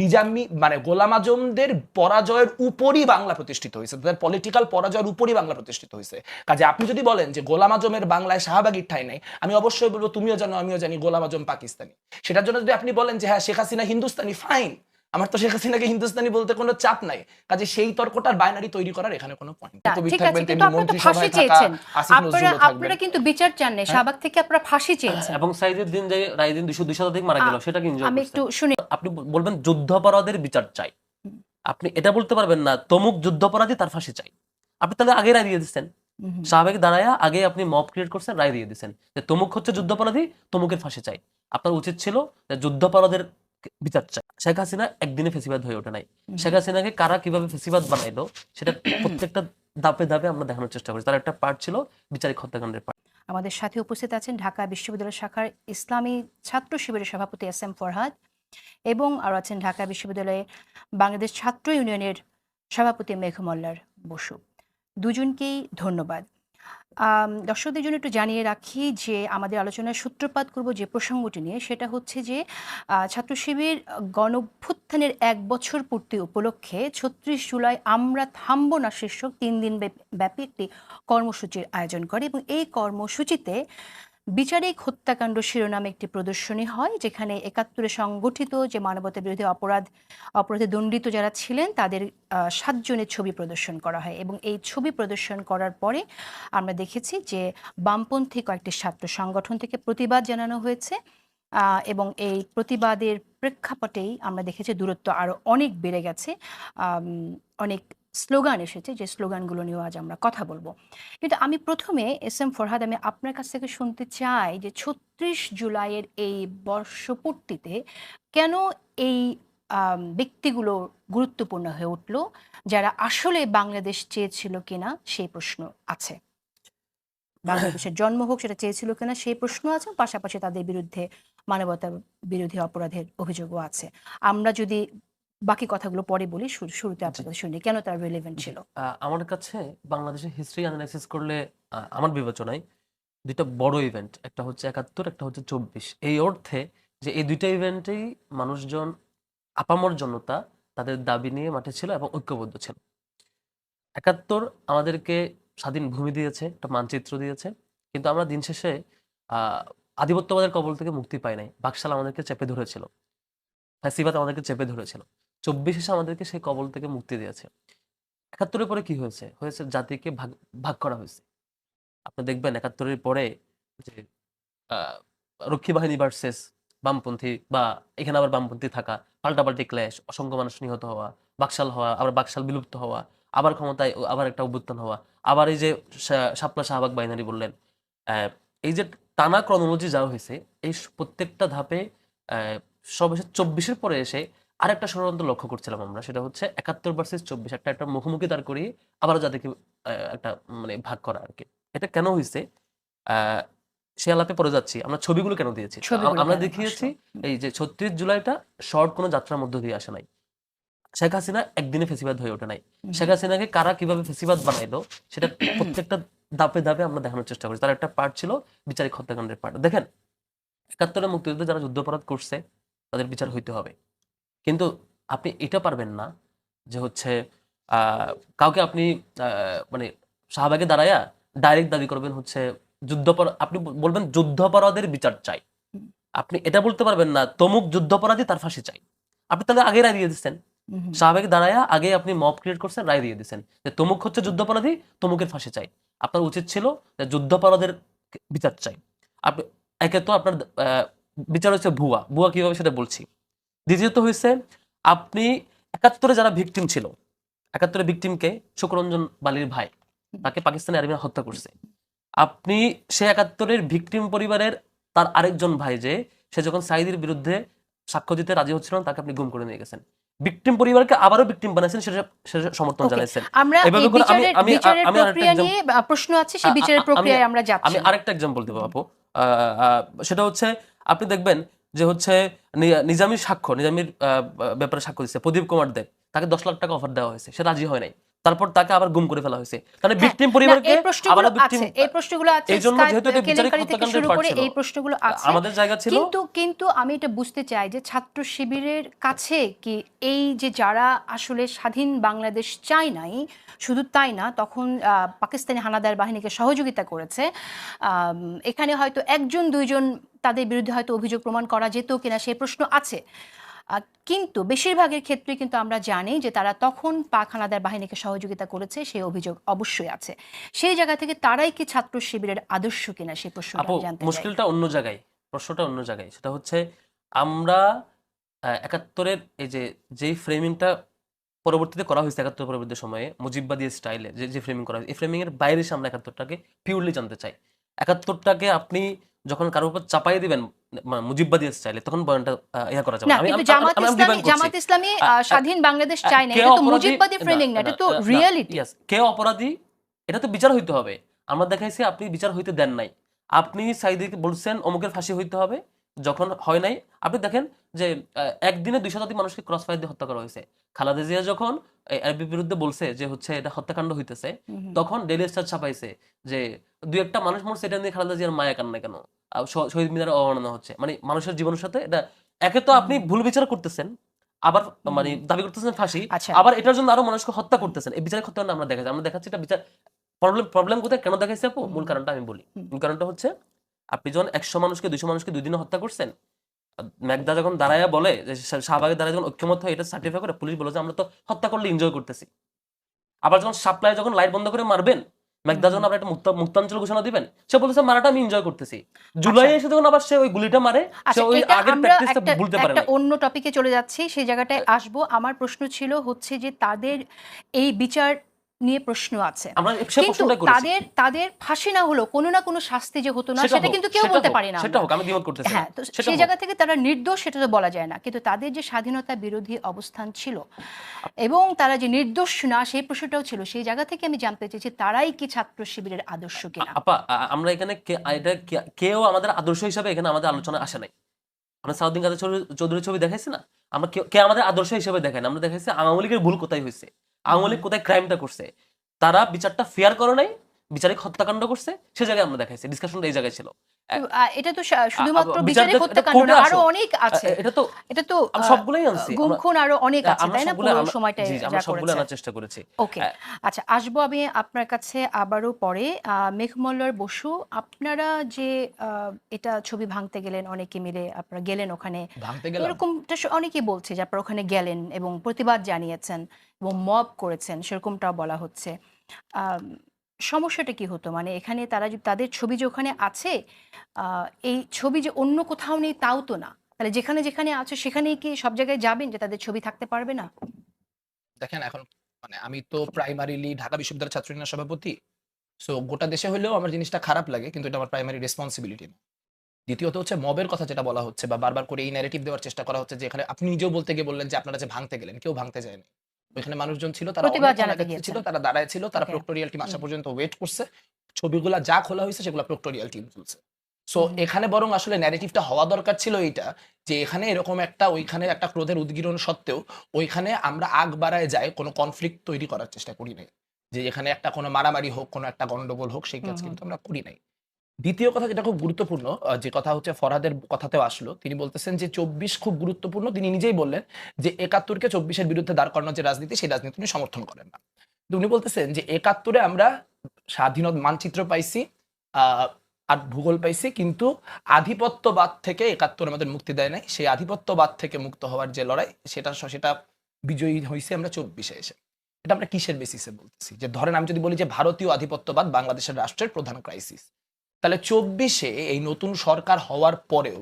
নিজামি মানে গোলাম আজমদের পরাজয়ের উপরই বাংলা প্রতিষ্ঠিত হয়েছে, তাদের পলিটিক্যাল পরাজয়ের উপরই বাংলা প্রতিষ্ঠিত হয়েছে। কাজে আপনি যদি বলেন যে গোলাম আজমের বাংলায় শাহবাগির ঠাই নাই, আমি অবশ্যই বলব তুমিও জানো, আমিও জানি গোলাম আজম পাকিস্তানি। সেটার জন্য যদি আপনি বলেন যে হ্যাঁ শেখ হাসিনা হিন্দুস্তানি ফাইন আমার তো শেখ হাসিনাকে হিন্দুস্তানি বলতে কোনো চাপ নাই। কাজে সেই তর্কটার বাইনারি তৈরি করার এখানে কোনো পয়েন্ট ঠিক আছে কিন্তু আপনারা তো ফাঁসি চেয়েছেন। আপনারা আপনারা কিন্তু বিচার চান হ্যাঁ। নাই শাহবাগ থেকে আপনারা ফাঁসি চেয়েছেন। এবং সাইদের দিন যে রায় দিন দুশো দুই শতাধিক মারা গেল সেটাকে এনজয় আমি একটু শুনি। আপনি বলবেন যুদ্ধাপরাধের বিচার চাই। আপনি এটা বলতে পারবেন না তমুক যুদ্ধাপরাধী তার ফাঁসি চাই। আপনি তাহলে আগে রায় দিয়ে দিচ্ছেন। স্বাভাবিক দাঁড়ায়া আগে আপনি মব ক্রিয়েট করছেন রায় দিয়ে দিচ্ছেন। যে তমুক হচ্ছে যুদ্ধাপরাধী তমুকের ফাঁসি চাই। আপনার উচিত ছিল যে যুদ্ধাপরাধের বিচার চাই শেখ হাসিনা একদিনে ফেসিবাদ হয়ে ওঠে নাই। শেখ হাসিনাকে কারা কীভাবে ফেসিবাদ বানাইলো সেটা প্রত্যেকটা ধাপে ধাপে আমরা দেখানোর চেষ্টা করি তার একটা পার্ট ছিল বিচারিক হত্যাকাণ্ডের পার্ট আমাদের সাথে উপস্থিত আছেন ঢাকা বিশ্ববিদ্যালয় শাখার ইসলামী ছাত্র শিবিরের সভাপতি এস এম ফরহাদ এবং আরও আছেন ঢাকা বিশ্ববিদ্যালয়ে বাংলাদেশ ছাত্র ইউনিয়নের সভাপতি মেঘমল্লার বসু। দুজনকেই ধন্যবাদ। দর্শকদের জন্য একটু জানিয়ে রাখি যে আমাদের আলোচনার সূত্রপাত করব যে প্রসঙ্গটি নিয়ে, সেটা হচ্ছে যে ছাত্র শিবির গণভ্যুত্থানের এক বছর পূর্তি উপলক্ষে ছত্রিশ জুলাই আমরা থামব না শীর্ষক তিন দিন ব্যাপী একটি কর্মসূচির আয়োজন করে এবং এই কর্মসূচিতে বিচারিক হত্যাকাণ্ড শিরোনামে একটি প্রদর্শনী হয়, যেখানে একাত্তরে সংগঠিত যে মানবতা বিরোধী অপরাধ অপরাধে দণ্ডিত যারা ছিলেন, তাদের সাতজনের ছবি প্রদর্শন করা হয়। এবং এই ছবি প্রদর্শন করার পরে আমরা দেখেছি যে বামপন্থী কয়েকটি ছাত্র সংগঠন থেকে প্রতিবাদ জানানো হয়েছে এবং এই প্রতিবাদের প্রেক্ষাপটেই আমরা দেখেছি দূরত্ব আরও অনেক বেড়ে গেছে। অনেক স্লোগান এসেছে, যে স্লোগানগুলো নিয়েও আজ আমরা কথা বলব। কিন্তু আমি প্রথমে এস এম ফরহাদ, আমি আপনার কাছ থেকে শুনতে চাই যে ছত্রিশ জুলাইয়ের এই বর্ষপূর্তিতে কেন এই ব্যক্তিগুলো গুরুত্বপূর্ণ হয়ে উঠল? যারা আসলে বাংলাদেশ চেয়েছিল কিনা সেই প্রশ্ন আছে। বাংলাদেশের জন্ম হোক, সেটা চেয়েছিল কিনা সেই প্রশ্ন আছে, পাশাপাশি তাদের বিরুদ্ধে মানবতা বিরোধী অপরাধের অভিযোগও আছে। আমরা যদি বাকি কথাগুলো পরে বলি শুরুতে আপনার কাছে শুনি কেন তার রিলেভেন্ট ছিল? আমার কাছে বাংলাদেশের হিস্ট্রি অ্যানালাইসিস করলে আমার বিবেচনায় দুইটা বড় ইভেন্ট একটা হচ্ছে একাত্তর একটা হচ্ছে চব্বিশ। এই অর্থে যে এই দুইটা ইভেন্টেই মানুষজন আপামর জনতা তাদের দাবি নিয়ে মাঠে ছিল এবং ঐক্যবদ্ধ ছিল। একাত্তর আমাদেরকে স্বাধীন ভূমি দিয়েছে একটা মানচিত্র দিয়েছে। কিন্তু আমরা দিন শেষে আহ আধিপত্যবাদের কবল থেকে মুক্তি পাই নাই। বাকশাল আমাদেরকে চেপে ধরেছিল। ফ্যাসিবাদ আমাদেরকে চেপে ধরেছিল। চব্বিশ এসে আমাদেরকে সেই কবল থেকে মুক্তি দিয়েছে। একাত্তরের পরে কি হয়েছে? হয়েছে জাতিকে ভাগ ভাগ করা হয়েছে। আপনি দেখবেন একাত্তরের পরে যে রক্ষী বাহিনী ভার্সেস বামপন্থী বা এখানে আবার বামপন্থী থাকা পাল্টাপাল্টি ক্ল্যাশ অসংখ্য মানুষ নিহত হওয়া বাকশাল হওয়া আবার বাকশাল বিলুপ্ত হওয়া আবার ক্ষমতায় আবার একটা অভ্যুত্থান হওয়া আবার এই যে শাপলা শাহবাগ বাইনারি বললেন এই যে টানা ক্রনোলজি যা হয়েছে এই প্রত্যেকটা ধাপে আহ, সর্বশেষ চব্বিশের পরে এসে আরেকটা ষড়যন্ত্র লক্ষ্য করছিলাম আমরা সেটা হচ্ছে একাত্তর ভার্সেস চব্বিশ একটা একটা মুখোমুখি দাঁড় করিয়ে আবার যাদেরকে একটা মানে ভাগ করা আর কি। এটা কেন হয়েছে সে আলাপে পরে যাচ্ছি আমরা ছবিগুলো কেন দিয়েছি? আমরা দেখিয়েছি এই যে ছত্রিশ জুলাইটা শর্ট কোনো যাত্রার মধ্য দিয়ে আসে নাই। শেখ হাসিনা একদিনে ফেসিবাদ হয়ে ওঠে নাই। শেখ হাসিনাকে কারা কীভাবে ফেসিবাদ বানাইলো সেটা প্রত্যেকটা ধাপে ধাপে আমরা দেখানোর চেষ্টা করি। তার একটা পার্ট ছিল বিচারিক হত্যাকাণ্ডের পার্ট দেখেন একাত্তরের মুক্তিযুদ্ধে যারা যুদ্ধাপরাধ করছে তাদের বিচার হইতে হবে। কিন্তু আপনি এটা পারবেন না যে হচ্ছে আহ, কাউকে আপনি আহ, মানে শাহবাগে দাঁড়ায়া ডাইরেক্ট দাবি করবেন হচ্ছে যুদ্ধপর আপনি বলবেন যুদ্ধাপরাধের বিচার চাই। আপনি এটা বলতে পারবেন না তমুক যুদ্ধাপরাধী তার ফাঁসি চাই। আপনি তাহলে আগে রায় দিয়ে দিচ্ছেন। স্বাভাবিক দাঁড়ায়া আগে আপনি মব ক্রিয়েট করছেন রায় দিয়ে দিচ্ছেন যে তমুক হচ্ছে যুদ্ধাপরাধী তমুকের ফাঁসি চাই। আপনার উচিত ছিল যে যুদ্ধাপরাধের বিচার চাই। আপনি একে তো আপনার আহ, বিচার হচ্ছে ভুয়া। ভুয়া কীভাবে সেটা বলছি? দ্বিতীয়ত হয়েছে আপনি একাত্তরে যারা ভিকটিম ছিল একাত্তরে ভিকটিমকে শুক্ররঞ্জন বালির ভাই তাকে পাকিস্তানি আর্মিরা হত্যা করছে। আপনি সে একাত্তরের ভিকটিম পরিবারের তার আরেকজন ভাই যে সে যখন সাইদির বিরুদ্ধে সাক্ষ্য দিতে রাজি হচ্ছিল না, তাকে আপনি গুম করে নিয়ে গেছেন। ভিকটিম পরিবারকে আবারও ভিকটিম বানাইছেন সেটা সমর্থন জানাইছেন। আমরা এভাবে করে আমি- আমি- আমি আরেকটা প্রক্রিয়া example- নিয়ে প্রশ্ন আছে সেই বিচারের প্রক্রিয়ায় আমরা যাচ্ছি। আমি আরেকটা এক্সাম্পল দেবো আপু। সেটা হচ্ছে আপনি দেখবেন যে হচ্ছে নিজামীর সাক্ষ্য নিজামীর ব্যাপারে সাক্ষ্য দিচ্ছে প্রদীপ কুমার দেব তাকে দশ লাখ টাকা অফার দেওয়া হয়েছে। সে রাজি হয় নাই। তারপর তাকে আবার গুম করে ফেলা হয়েছে। তাহলে হ্যাঁ, ভিকটিম পরিবারকে victim- আছে এই প্রশ্নগুলো আছে এই জন্য যেহেতু এটা বিচারিক থেকে হত্যাকাণ্ডের শুরু করে এই প্রশ্নগুলো আছে। আমাদের জায়গা ছিল কিন্তু কিন্তু আমি এটা বুঝতে চাই যে ছাত্র শিবিরের কাছে কি এই যে যারা আসলে স্বাধীন বাংলাদেশ চায় নাই শুধু তাই না তখন আহ, পাকিস্তানি হানাদার বাহিনীকে সহযোগিতা করেছে। এখানে হয়তো একজন দুইজন তাদের বিরুদ্ধে হয়তো অভিযোগ প্রমাণ করা যেত কিনা সেই প্রশ্ন আছে। কিন্তু বেশিরভাগের ক্ষেত্রে কিন্তু আমরা জানি যে তারা তখন পাক হানাদার বাহিনীকে সহযোগিতা করেছে সেই অভিযোগ অবশ্যই আছে। সেই জায়গা থেকে তারাই কি ছাত্র শিবিরের আদর্শ কিনা সেই চাই। মুশকিলটা অন্য জায়গায় প্রশ্নটা অন্য জায়গায়। সেটা হচ্ছে আমরা একাত্তরের এই যে যেই ফ্রেমিংটা পরবর্তীতে করা হয়েছে একাত্তর পরবর্তী সময়ে মুজিববাদী স্টাইলে যে যে ফ্রেমিং করা হয়েছে এই ফ্রেমিং এর বাইরে এসে আমরা একাত্তরটাকে পিওরলি জানতে চাই। একাত্তরটাকে আপনি যখন কারোর উপর চাপাই দিবেন মানে এসে চাইলে তখন বয়ানটা ইয়া করা যাবে না। আমি কিন্তু জামাত ইসলামী জামাত ইসলামী স্বাধীন বাংলাদেশ চাই চায় না। এটা তো অপরাধী- মুজিববাদী ফ্রেমিং না এটা তো রিয়েলিটি কে অপরাধী? এটা তো বিচার হইতে হবে। আমরা দেখাইছি আপনি বিচার হইতে দেন নাই। আপনি সাইদিকে বলছেন অমুকের ফাঁসি হইতে হবে। যখন হয় নাই আপনি দেখেন যে একদিনে দুই শতাধিক মানুষকে ক্রস ফায়ার দিয়ে হত্যা করা হয়েছে। খালাদা জিয়া যখন এর বিরুদ্ধে বলছে যে হচ্ছে এটা হত্যাকাণ্ড হইতেছে তখন ডেলি স্টার ছাপাইছে যে দুই একটা মানুষ মরছে এটা নিয়ে খালেদা জিয়ার মায়া কান্না কেন? শহীদ মিনারে অবমাননা হচ্ছে। মানে মানুষের জীবনের সাথে এটা একে তো আপনি ভুল বিচার করতেছেন আবার মানে দাবি করতেছেন ফাঁসি আচ্ছা। আবার এটার জন্য আরও মানুষকে হত্যা করতেছেন। এই বিচারিক হত্যা আমরা দেখাচ্ছি আমরা দেখাচ্ছি এটা বিচার প্রবলেম প্রবলেম কোথায়? কেন দেখাইছি আপু? মূল কারণটা আমি বলি। মূল কারণটা হচ্ছে আপনি যখন একশো মানুষকে দুইশো মানুষকে দুই দিনে হত্যা করছেন মেঘদা যখন দাঁড়ায়া বলে যে শাহবাগের দাঁড়ায় যখন ঐক্যমত হয় এটা সার্টিফাই করে পুলিশ বলে যে আমরা তো হত্যা করলে এনজয় করতেছি। আবার যখন সাপ্লাই যখন লাইট বন্ধ করে মারবেন মেঘদা যখন আপনার একটা মুক্ত মুক্তাঞ্চল ঘোষণা দিবেন সে বলেছে মারাটা আমি এনজয় করতেছি। জুলাই এসে যখন আবার সে ওই গুলিটা মারে সে আচ্ছা ওই আগের প্র্যাকটিসটা ভুলতে পারে একটা না অন্য টপিকে চলে যাচ্ছি সেই জায়গাটায় আসব। আমার প্রশ্ন ছিল হচ্ছে যে তাদের এই বিচার নিয়ে প্রশ্ন আছে। কিন্তু তাদের তাদের ফাঁসি না হলো কোনো না কোনো শাস্তি যে হতো না সেটা কিন্তু কেউ বলতে পারে না সেটা হোক আমি দ্বিমত করতেছি হ্যাঁ তো সেই জায়গা থেকে তারা নির্দোষ সেটা তো বলা যায় না। কিন্তু তাদের যে স্বাধীনতা বিরোধী অবস্থান ছিল এবং তারা যে নির্দোষ না সেই প্রশ্নটাও ছিল। সেই জায়গা থেকে আমি জানতে চেয়েছি তারাই কি ছাত্র শিবিরের আদর্শ কিনা? আপা আমরা এখানে কে- এটা কেউ আমাদের আদর্শ হিসাবে এখানে আমাদের আলোচনা আসে নাই। আমরা সাউদ্দিন কাদের চৌধুরীর ছবি দেখাইছি না? আমরা কেউ- কে আমাদের আদর্শ হিসাবে দেখাই না? আমরা দেখাইছি আওয়ামী লীগের ভুল কোথায় হয়েছে? আওয়ামী লীগ কোথায় ক্রাইমটা করছে? তারা বিচারটা ফেয়ার করে নাই বিচারিক হত্যাকাণ্ড করছে সে জায়গায় আমরা দেখাইছি ডিসকাশনটা এই জায়গায় ছিল। এটা তো শুধুমাত্র বিচার হত্যাকাণ্ড না আরও অনেক আছে। এটা তো এটা তো আহ, আনছি। আরও অনেক আছে তাই না? পুরো আমরা সবগুলো আনার চেষ্টা করেছি। ওকে হ্যাঁ। আচ্ছা আসব আমি আপনার কাছে আবারও পরে। মেঘমল্লার বসু আপনারা যে এটা ছবি ভাঙতে গেলেন অনেকে মিলে আপনারা গেলেন ওখানে। এরকমটা অনেকেই বলছে যে আপনারা ওখানে গেলেন এবং প্রতিবাদ জানিয়েছেন এবং মব করেছেন সেরকমটাও বলা হচ্ছে। সমস্যাটা কি হতো? মানে এখানে তারা তাদের ছবি যে ওখানে আছে এই ছবি যে অন্য কোথাও নেই তাও তো না। তাহলে যেখানে যেখানে আছে সেখানেই কি সব জায়গায় যাবেন যে তাদের ছবি থাকতে পারবে না? দেখেন এখন মানে আমি তো প্রাইমারিলি ঢাকা বিশ্ববিদ্যালয়ের ছাত্র ইউনিয়নের সভাপতি। সো গোটা দেশে হলেও আমার জিনিসটা খারাপ লাগে, কিন্তু এটা আমার প্রাইমারি রেসপন্সিবিলিটি না। দ্বিতীয়ত হচ্ছে মবের কথা যেটা বলা হচ্ছে বা বারবার করে এই ন্যারেটিভ দেওয়ার চেষ্টা করা হচ্ছে যে এখানে আপনি নিজেও বলতে গিয়ে বললেন যে আপনারা যে ভাঙতে গেলেন, কেউ ভাঙতে যায়নি। ওইখানে মানুষজন ছিল তারা। ছিল তারা দাঁড়ায় ছিল তারা প্রক্টোরিয়াল টিম আসা পর্যন্ত ওয়েট করছে। ছবিগুলা যা খোলা হয়েছে সেগুলো প্রক্টোরিয়াল টিম তুলছে। সো এখানে বরং আসলে ন্যারেটিভটা হওয়া দরকার ছিল এইটা যে এখানে এরকম একটা ওইখানে একটা ক্রোধের উদ্গীরণ সত্ত্বেও ওইখানে আমরা আগ বাড়ায় যাই কোনো কনফ্লিক্ট তৈরি করার চেষ্টা করি নাই। যে এখানে একটা কোনো মারামারি হোক কোনো একটা গন্ডগোল হোক সেই কাজ। কিন্তু আমরা করি নাই। দ্বিতীয় কথা যেটা খুব গুরুত্বপূর্ণ যে কথা হচ্ছে ফরহাদের কথাতেও আসলো। তিনি বলতেছেন যে, চব্বিশ খুব গুরুত্বপূর্ণ। তিনি নিজেই বললেন যে, একাত্তরকে চব্বিশের বিরুদ্ধে দাঁড় করানোর যে রাজনীতি, সেই রাজনীতি উনি সমর্থন করেন না। উনি বলতেছেন যে, একাত্তরে আমরা স্বাধীনতা মানচিত্র পাইছি আর ভূগোল পাইছি, কিন্তু আধিপত্যবাদ থেকে একাত্তর আমাদের মুক্তি দেয় নাই। সেই আধিপত্যবাদ থেকে মুক্ত হওয়ার যে লড়াই, সেটা সেটা বিজয়ী হয়েছে আমরা চব্বিশে এসে। এটা আমরা কিসের বেসিসে বলতেছি? যে, ধরেন আমি যদি বলি যে, ভারতীয় আধিপত্যবাদ বাংলাদেশের রাষ্ট্রের প্রধান ক্রাইসিস তাহলে চব্বিশে এই নতুন সরকার হওয়ার পরেও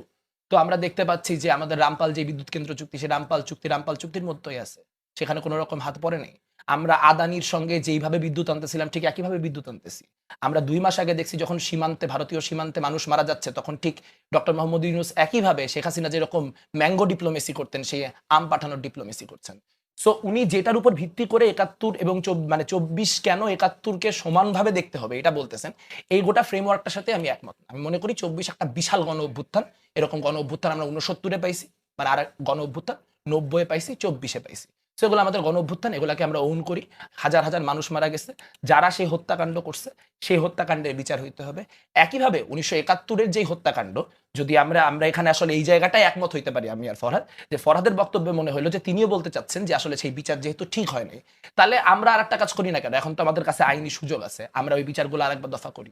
তো আমরা দেখতে পাচ্ছি যে আমাদের রামপাল যে বিদ্যুৎ কেন্দ্র চুক্তি, সে রামপাল চুক্তি, রামপাল চুক্তির মধ্যেই আছে। সেখানে কোনো রকম হাত পড়ে নেই। আমরা আদানির সঙ্গে যেইভাবে বিদ্যুৎ আনতেছিলাম, ঠিক একইভাবে বিদ্যুৎ আনতেছি। আমরা দুই মাস আগে দেখছি যখন সীমান্তে, ভারতীয় সীমান্তে মানুষ মারা যাচ্ছে, তখন ঠিক ডক্টর মোহাম্মদ ইউনুস একইভাবে শেখ হাসিনা যেরকম ম্যাঙ্গো ডিপ্লোমেসি করতেন, সে আম পাঠানোর ডিপ্লোমেসি করছেন। সো উনি যেটার উপর ভিত্তি করে একাত্তর এবং মানে চব্বিশ কেন একাত্তরকে সমানভাবে দেখতে হবে, এটা বলতেছেন। এই গোটা ফ্রেমওয়ার্কটার সাথে আমি একমত। আমি মনে করি চব্বিশ একটা বিশাল গণ অভ্যুত্থান। এরকম গণ অভ্যুত্থান আমরা উনসত্তরে পাইছি মানে আর গণ অভ্যুত্থান নব্বই পাইছি, চব্বিশে পাইছি। সেগুলো আমাদের গণ অভ্যুত্থান এগুলাকে আমরা ওন করি। হাজার হাজার মানুষ মারা গেছে। যারা সেই হত্যাকাণ্ড করছে সেই হত্যাকাণ্ডের বিচার হইতে হবে। একইভাবে উনিশশো একাত্তরের যেই হত্যাকাণ্ড যদি আমরা আমরা এখানে আসলে এই জায়গাটায় একমত হইতে পারি আমি আর ফরহাদ যে ফরহাদের বক্তব্যে মনে হলো যে তিনিও বলতে চাচ্ছেন যে আসলে সেই বিচার যেহেতু ঠিক হয় নাই তাহলে আমরা আর একটা কাজ করি না কেন? এখন তো আমাদের কাছে আইনি সুযোগ আছে। আমরা ওই বিচারগুলো আরেকবার দফা করি।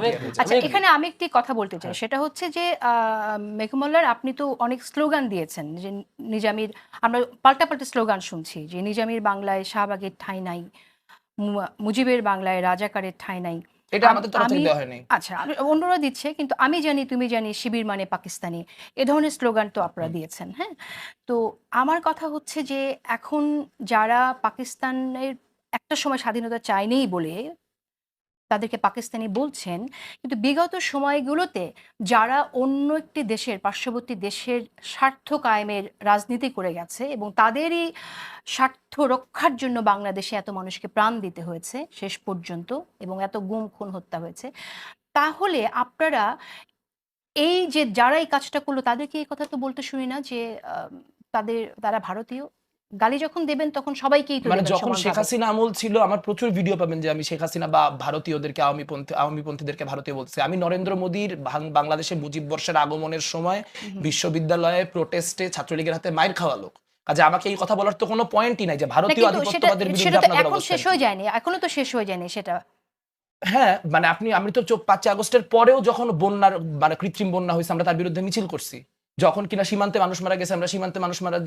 হয়ে। আচ্ছা এখানে আমি একটি কথা বলতে চাই। সেটা হচ্ছে যে মেঘমল্লার আপনি তো অনেক স্লোগান দিয়েছেন যে নিজামির আমরা পাল্টা পাল্টা স্লোগান শুনছি যে নিজামির বাংলায় শাহবাগের ঠাঁই নাই মুজিবের বাংলায় রাজাকারের ঠাঁই নাই। এটা আমাদের তরফ থেকে আমি- দেওয়া হয়নি। আচ্ছা অন্যরা দিচ্ছে কিন্তু আমি জানি তুমি জানি শিবির মানে পাকিস্তানি। এ ধরনের স্লোগান তো আপনারা দিয়েছেন হ্যাঁ? তো আমার কথা হচ্ছে যে এখন যারা পাকিস্তানের একটা সময় স্বাধীনতা চায়নি বলে তাদেরকে পাকিস্তানি বলছেন, কিন্তু বিগত সময়গুলোতে যারা অন্য একটি দেশের, পার্শ্ববর্তী দেশের স্বার্থ কায়েমের রাজনীতি করে গেছে এবং তাদেরই স্বার্থ রক্ষার জন্য বাংলাদেশে এত মানুষকে প্রাণ দিতে হয়েছে শেষ পর্যন্ত এবং এত গুম খুন হত্যা হয়েছে, তাহলে আপনারা এই যে যারা এই কাজটা করল তাদেরকে এই কথা তো বলতে শুনি না যে তাদের, তারা ভারতীয়? গালি যখন দেবেন তখন সবাইকেই মানে যখন শেখ হাসিনা আমল ছিল আমার প্রচুর ভিডিও পাবেন যে আমি শেখ হাসিনা বা ভারতীয়দেরকে আওয়ামী পন্থী আওয়ামী পন্থীদেরকে ভারতীয় বলছি আমি নরেন্দ্র মোদীর বাংলাদেশে মুজিব বর্ষের আগমনের সময় বিশ্ববিদ্যালয়ে প্রোটেস্টে ছাত্রলীগের হাতে মাইর খাওয়া লোক। কাজে আমাকে এই কথা বলার তো কোনো পয়েন্টই নাই যে ভারতীয় আধিপত্যবাদের বিরুদ্ধে এখন শেষ হয়ে যায়নি এখনও তো শেষ হয়ে যায়নি সেটা। হ্যাঁ মানে আপনি আমি তো পাঁচই আগস্টের পরেও যখন বন্যার মানে কৃত্রিম বন্যা হয়েছে আমরা তার বিরুদ্ধে মিছিল করছি। যখন কিনা সীমান্তে মানুষ মারা গেছে আমরা সীমান্তে মানুষ মারা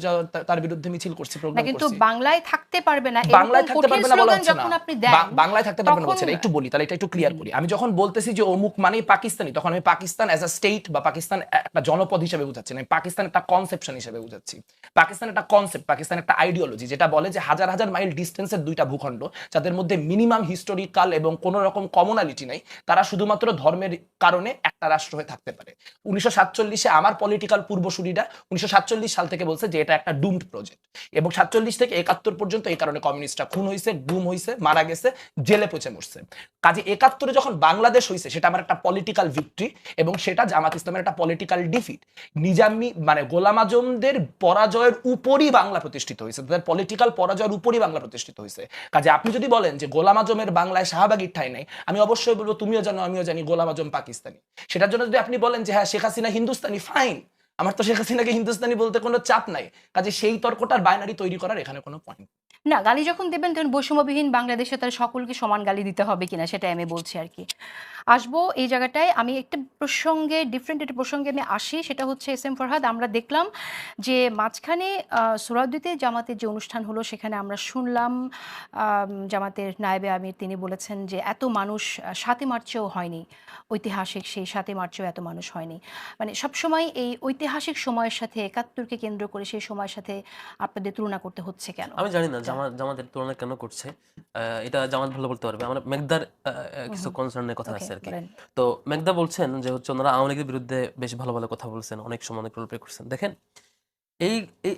তার বিরুদ্ধে মিছিল করছি প্রোগ্রাম কিন্তু বাংলায় থাকতে পারবে না বাংলায় থাকতে পারবে না বলা হচ্ছে না। বাংলায় থাকতে পারবে না বলছে না। একটু বলি তাহলে এটা একটু ক্লিয়ার করি। আমি যখন বলতেছি যে অমুক মানেই পাকিস্তানি তখন আমি পাকিস্তান অ্যাজ আ স্টেট বা পাকিস্তান একটা জনপদ হিসেবে বুঝাচ্ছি। না পাকিস্তান একটা কনসেপশন হিসেবে বুঝাচ্ছি। পাকিস্তান একটা কনসেপ্ট পাকিস্তান একটা আইডিওলজি যেটা বলে যে হাজার হাজার মাইল ডিস্টেন্সের দুইটা ভূখণ্ড যাদের মধ্যে মিনিমাম হিস্টোরিক্যাল এবং কোনো রকম কমনালিটি নাই তারা শুধুমাত্র ধর্মের কারণে একটা রাষ্ট্র হয়ে থাকতে পারে। উনিশশো সাতচল্লিশে আমার পলিটিক্যাল পূর্বসূরীরা উনিশশো সাল থেকে বলছে যে এটা একটা ডুমড প্রজেক্ট। এবং সাতচল্লিশ থেকে একাত্তর পর্যন্ত এই কারণে কমিউনিস্টরা খুন হয়েছে গুম হয়েছে মারা গেছে, জেলে পচে মরছে। কাজে একাত্তরে যখন বাংলাদেশ হয়েছে সেটা আমার একটা পলিটিক্যাল ভিক্টরি এবং সেটা জামাত ইসলামের একটা পলিটিক্যাল ডিফিট নিজামি মানে গোলাম আজমদের পরাজয়ের উপরই বাংলা প্রতিষ্ঠিত হয়েছে তাদের পলিটিক্যাল পরাজয়ের উপরই বাংলা প্রতিষ্ঠিত হয়েছে কাজে আপনি যদি বলেন যে গোলাম আজমের বাংলায় শাহবাগির ঠাই নাই, আমি অবশ্যই বলব তুমিও জানো, আমিও জানি গোলাম আজম পাকিস্তানি। সেটার জন্য যদি আপনি বলেন যে হ্যাঁ শেখ হাসিনা হিন্দুস্তানি ফাইন আমার তো শেখ হাসিনাকে হিন্দুস্তানি বলতে কোনো চাপ নাই। কাজে সেই তর্কটার বাইনারি তৈরি করার এখানে কোনো পয়েন্ট না, গালি যখন দেবেন, তখন বৈষম্যবিহীন বাংলাদেশে তার সকলকে সমান গালি দিতে হবে কিনা সেটাই আমি বলছি আর কি। আসব এই জায়গাটায়, আমি একটা প্রসঙ্গে ডিফারেন্ট একটা প্রসঙ্গে আমি আসি, সেটা হচ্ছে এস এম ফরহাদ। আমরা দেখলাম যে মাঝখানে সোহরাওয়ার্দীতে জামাতের যে অনুষ্ঠান হলো, সেখানে আমরা শুনলাম জামাতের নায়েবে আমির, তিনি বলেছেন যে এত মানুষ সাতই মার্চেও হয়নি। ঐতিহাসিক সেই সাতই মার্চেও এত মানুষ হয়নি। মানে সবসময় এই ঐতিহাসিক সময়ের সাথে, একাত্তরকে কেন্দ্র করে সেই সময়ের সাথে আপনাদের তুলনা করতে হচ্ছে কেন? আমি জানি না জামাতের তুলনা কেন করছে? এটা জামাত ভালো বলতে পারবে। আমরা মেঘদার কিছু কনসার্নের কথা আছে আর কি। তো মেঘদা বলছেন যে হচ্ছে ওনারা আওয়ামী লীগের বিরুদ্ধে বেশ ভালো ভালো কথা বলছেন অনেক সময় অনেক রোলপ্লে করছেন। দেখেন এই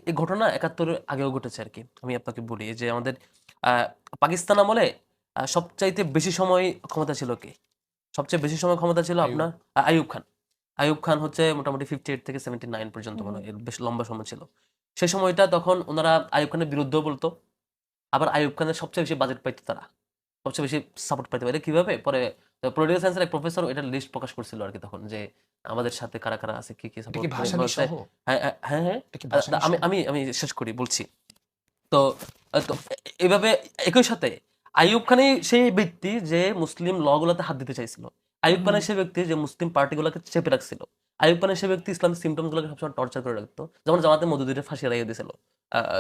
এই ঘটনা একাত্তরের আগেও ঘটেছে আর কি। আমি আপনাকে বলি যে আমাদের পাকিস্তান আমলে সবচাইতে বেশি সময় ক্ষমতা ছিল কে? সবচেয়ে বেশি সময় ক্ষমতা ছিল আপনার আইয়ুব খান। আইয়ুব খান হচ্ছে মোটামুটি ফিফটি এইট থেকে সেভেন্টি নাইন পর্যন্ত মনে হয়। বেশ লম্বা সময় ছিল। সেই সময়টা তখন ওনারা আইয়ুব খানের বিরুদ্ধেও বলতো। আবার আইয়ুব খানের সবচেয়ে বেশি বাজেট পাইতো তারা। সবচেয়ে বেশি সাপোর্ট পাইতে। পারে কীভাবে? পরে পলিটিক্যাল সায়েন্সের এক প্রফেসর এটা লিস্ট প্রকাশ করছিল আর কি তখন যে আমাদের সাথে কারা কারা আছে কি কি সাপোর্ট হ্যাঁ হ্যাঁ, হ্যাঁ হ্যাঁ। এটা আমি আমি আমি শেষ করি বলছি। তো এভাবে একই সাথে আইয়ুব খানই সেই ব্যক্তি যে মুসলিম ল গুলোতে হাত দিতে চাইছিল। আইয়ুব খানের সেই ব্যক্তি যে মুসলিম পার্টিগুলোকে চেপে রাখছিল। আইয়ুব খানের সেই ব্যক্তি ইসলামিক সিমটমস গুলোকে সবসময় টর্চার করে রাখতো। যেমন জামাতের মধুদিরে ফাঁসি লাগিয়ে দিয়েছিল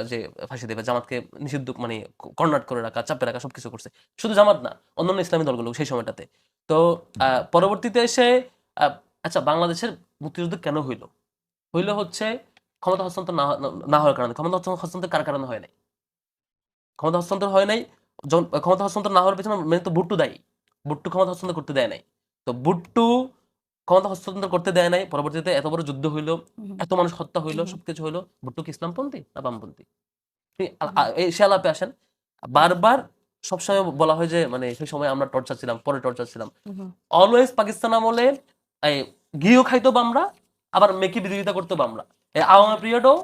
যে ফাঁসি দেবে জামাতকে নিষিদ্ধ মানে কর্নাট করে রাখা চাপে রাখা সবকিছু করছে। শুধু জামাত না অন্যান্য ইসলামী দলগুলো সেই সময়টাতে। তো আহ, পরবর্তীতে এসে আচ্ছা বাংলাদেশের মুক্তিযুদ্ধ কেন হইল? হইল হচ্ছে ক্ষমতা হস্তান্তর না হওয়ার কারণে। ক্ষমতা হস্তান্তর- কার কারণে হয় নাই? ক্ষমতা হস্তান্তর হয় নাই ক্ষমতা হস্তান্তর না হওয়ার পেছনে মেন তো ভুট্টু দায়ী। ভুট্টু ক্ষমতা হস্তান্তর করতে দেয় নাই। তো বুট্টু ক্ষমতা হস্তান্তর করতে দেয় নাই পরবর্তীতে এত বড় যুদ্ধ হইল এত মানুষ হত্যা হইল। সবকিছু হইল বুট্টু কি ইসলামপন্থী না বামপন্থী? সে আলাপে আসেন। বারবার সবসময় বলা হয় যে মানে সেই সময় আমরা টর্চার ছিলাম পরে টর্চার ছিলাম। অলওয়েজ পাকিস্তান আমলে এই ঘিও খাইতো বামরা আবার মেকি বিরোধিতা করতো বামরা। এই আওয়ামী পিরিয়ডও